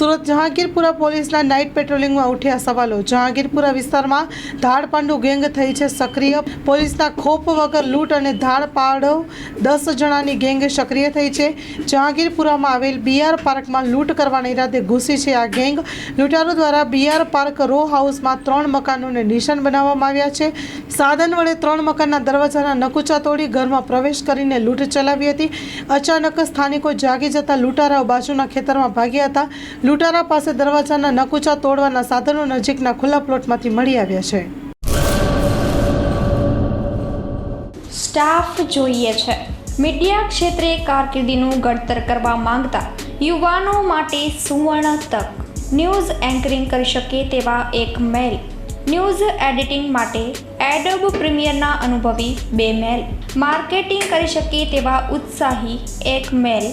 સુરત જહાંગીરપુરા પોલીસના નાઇટ પેટ્રોલિંગમાં ઉઠ્યા સવાલો. જહાંગીરપુરા વિસ્તારમાં ધાડપાંડુ ગેંગ થઈ છે સક્રિય. પોલીસના ખોપ વગર લૂંટ અને ધાડપાડો દસ જણાની ગેંગ સક્રિય થઈ છે. જહાંગીરપુરામાં આવેલ બીઆર પાર્કમાં લૂંટ કરવાના ઈરાદે ઘૂસી છે આ ગેંગ. લૂંટારો દ્વારા બીઆર પાર્ક રો હાઉસમાં ત્રણ મકાનોને નિશાન બનાવવામાં આવ્યા છે. સાધન વડે ત્રણ મકાનના દરવાજાના નકુચા તોડી ઘરમાં પ્રવેશ કરીને લૂંટ ચલાવી હતી. અચાનક સ્થાનિકો જાગી જતા લૂંટારાઓ બાજુના ખેતરમાં ભાગ્યા હતા. લૂંટારા પાસે દરવાજાના નકુચા તોડવાના સાધનો નજીકના ખુલ્લા પ્લોટમાંથી મળી આવ્યા છે. સ્ટાફ જોઈએ છે. મીડિયા ક્ષેત્રે કારકિર્દીનું ઘડતર કરવા માંગતા યુવાનો માટે સુવર્ણ તક. ન્યૂઝ એન્કરિંગ કરી શકે તેવા એક મેલ. ન્યૂઝ એડિટિંગ માટે એડોબ પ્રીમિયરના અનુભવી બે મેલ. માર્કેટિંગ કરી શકે તેવા ઉત્સાહી એક મેલ.